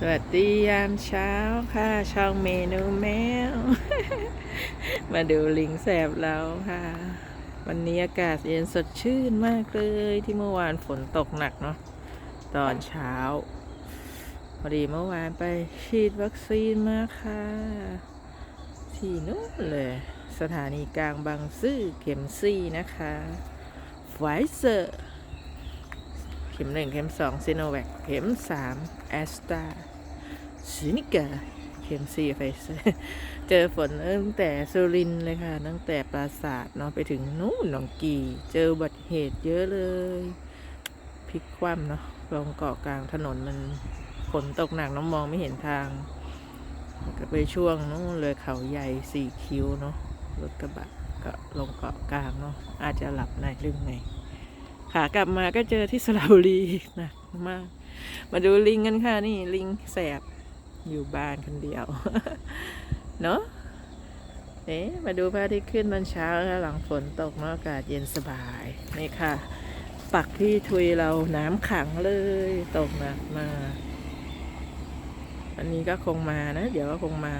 สวัสดียามเช้าค่ะ ช่องเมนูแมว มาดูลิงแสบเราค่ะ วันนี้อากาศเย็นสดชื่นมากเลยที่เมื่อวานฝนตกหนักเนาะตอนเช้า พอดีเมื่อวานไปฉีดวัคซีนมาค่ะ ที่นู้นเลย สถานีกลางบางซื่อเข็มซี่นะคะไฟเซอร์ ข็มหนึ่งเข็มสองซีโนแวคเข็มสามแอสตราซินิกาเข็มสี่ไฟเซอร์เจอฝนตั้งแต่สุรินเลยค่ะ ตั้งแต่ปราสาทเนาะไปถึงนู่นหนองกีเจออุบัติเหตุเยอะเลยพลิกคว่ำเนาะลงเกาะกลางถนนมันฝนตกหนักน้องมองไม่เห็นทาง ก็ไปช่วงนู้นเลยเขาใหญ่สี่คิ้วเนาะรถกระบะก็ลงเกาะกลางเนาะอาจจะหลับในหรือไง ขากลับมาก็เจอที่สระบุรีหนักมาก มาดูลิงกันค่ะนี่ลิงแสบอยู่บ้านคนเดียว เนาะเอ๊ะมาดูพระอาทิตย์ขึ้นตอนเช้าค่ะหลังฝนตกเนาะอากาศเย็นสบายนี่ค่ะ ปักที่ทุยเราน้ำขังเลยตกหนักมากวันนี้ก็คงมานะ เดี๋ยวก็คงมา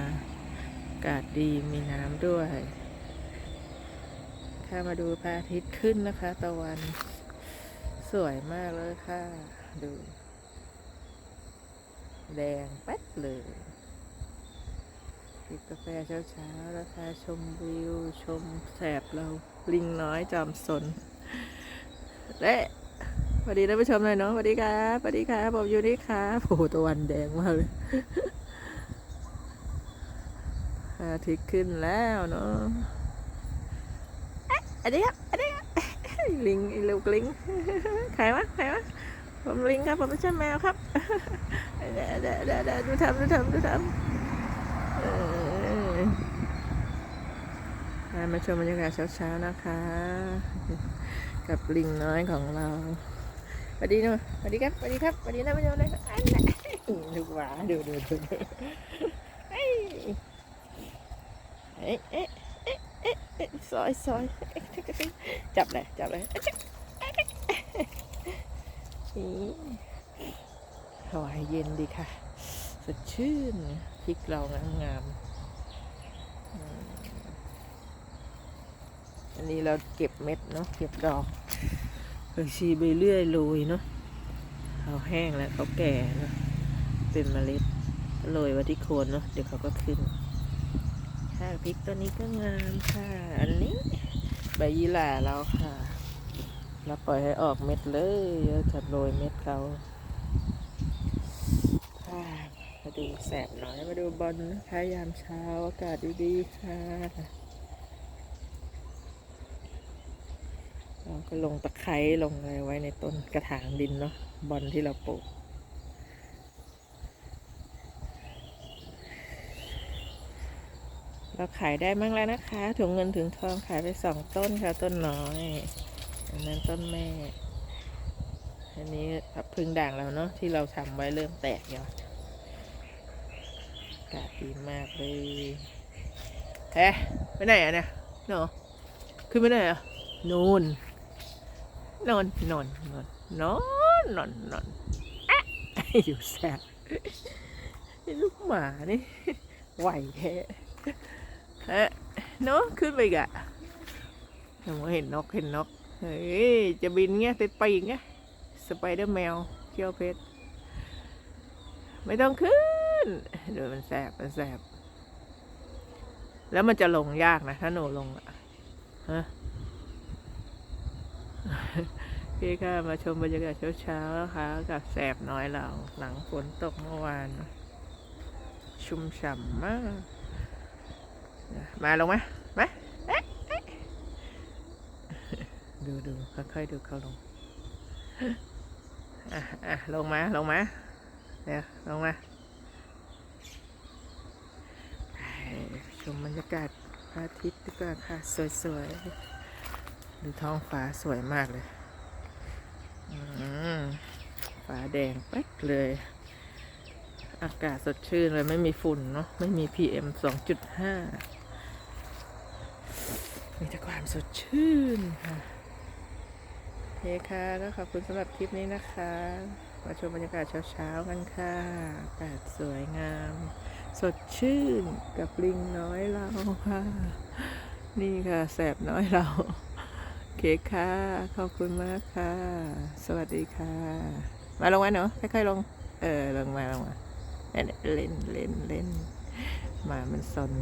อากาศดีมีน้ำด้วยค่ะมาดูพระอาทิตย์ขึ้นนะคะ ตะวัน สวยมากเลยค่ะ ดู แดงแป๊ดเลยกินกาแฟเช้าๆแล้วค่ะชมวิว ชมแสบเราลิงน้อยจอมสน และสวัสดีท่านผู้ชมหน่อยเนาะสวัสดีครับสวัสดีครับผมอยู่นี่ครับโอ้โหตะวันแดงมากเลยอาทิตย์ขึ้นแล้วเนาะเอ๊ะอันนี้ครับอันนี้ครับ ลิงอ้ลูกลิงใครวะใครวะผมลิงครับผมไม่ใช่แมวครับเดี๋ยวเดี๋ยวเดี๋ยวเดี๋ยวดูทำดูทำดูทำมาชมบรรยากาศเช้าๆนะคะ กับลิงน้อยของเราสวัสดีนะสวัสดีครับสวัสดีครับสวัสดีนะผู้ชมเลยอันน่ะดูหวาดูดูดูดูเอ้ยเอ๊ะเอ๊ะเอ๊ะเอ๊ะเอ๊ะซอยซอยเจับเลยจับเลยนี่หอยเย็นดีค่ะ สดชื่นพริกเรางามงามอันนี้เราเก็บเม็ดเนาะเก็บดอกผักชีใบเลื่อยโรยเนาะเขาแห้งแล้วเขาแก่เนาะเป็นเมล็ดโรยไว้ที่โคนเนาะเดี๋ยวเขาก็ขึ้นค่ะพริกตัวนี้ก็งามค่ะ อันนี้ ใบยี่หร่าเราค่ะ เราปล่อยให้ออกเม็ดเลยแล้วจะโรยเม็ดเขาค่ะมาดูแสบหน่อยมาดูบอลนะคะยามเช้าอากาศดีๆค่ะเราก็ลงตะไคร้ลงอะไรไว้ในต้นกระถางดินเนาะบอลที่เราปลูก เราขายได้มั่งแล้วนะคะ ถุงเงินถึงทองขายไปสองต้นค่ะต้นน้อยอันนั้นต้นแม่อันนี้พับพึ่งด่างแล้วเนาะที่เราทำไว้เริ่มแตกยอดกาดีมากเลยเฮ้ไปไหนอะเนี่ยเนาะขึ้นไปไหนอะนูนนอนนอนนอนนอนนอนนอนอะอยู่แซ่บลูกหมานี่ไหวแท้ ฮะเนาะขึ้นไปอีกอะหนูเห็นนกเห็นนกเฮ้ยจะบินเงี้ยติดปีกเงี้ยสไปเดอร์แมวเขี้ยวเพชรไม่ต้องขึ้นเดี๋ยวมันแสบมันแสบแล้วมันจะลงยากนะ ถ้าหนูลงอะฮะพี่ค่ะมาชมบรรยากาศเช้าๆนะคะกับแสบน้อยเรา หลังฝนตกเมื่อวาน ชุ่มฉ่ำมาก มาลงมามาเอ๊ะเอ๊ะดูดูค่อยๆดูเขาลงอะอะลงมาลงมาเดี๋ยวลงมาไปชมบรรยากาศพระอาทิตย์ดีกว่าค่ะ สวยๆ ดูท้องฟ้าสวยมากเลยอืมฟ้าแดงแป๊กเลย อากาศสดชื่นเลยไม่มีฝุ่นเนาะไม่มี PM 2.5มีแต่ ความสดชื่นค่ะโอเคค่ะก็ขอบคุณสำหรับคลิปนี้นะคะ มาชมบรรยากาศเช้าๆกันค่ะอากาศสวยงาม สดชื่นกับลิงน้อยเราค่ะ นี่ค่ะแสบน้อยเราเคค่ะ ขอบคุณมากค่ะ สวัสดีค่ะ มาลงมาเนาะค่อยๆลง เออลงมาลงมาเล่นเล่นเล่นเล่นหมามันซน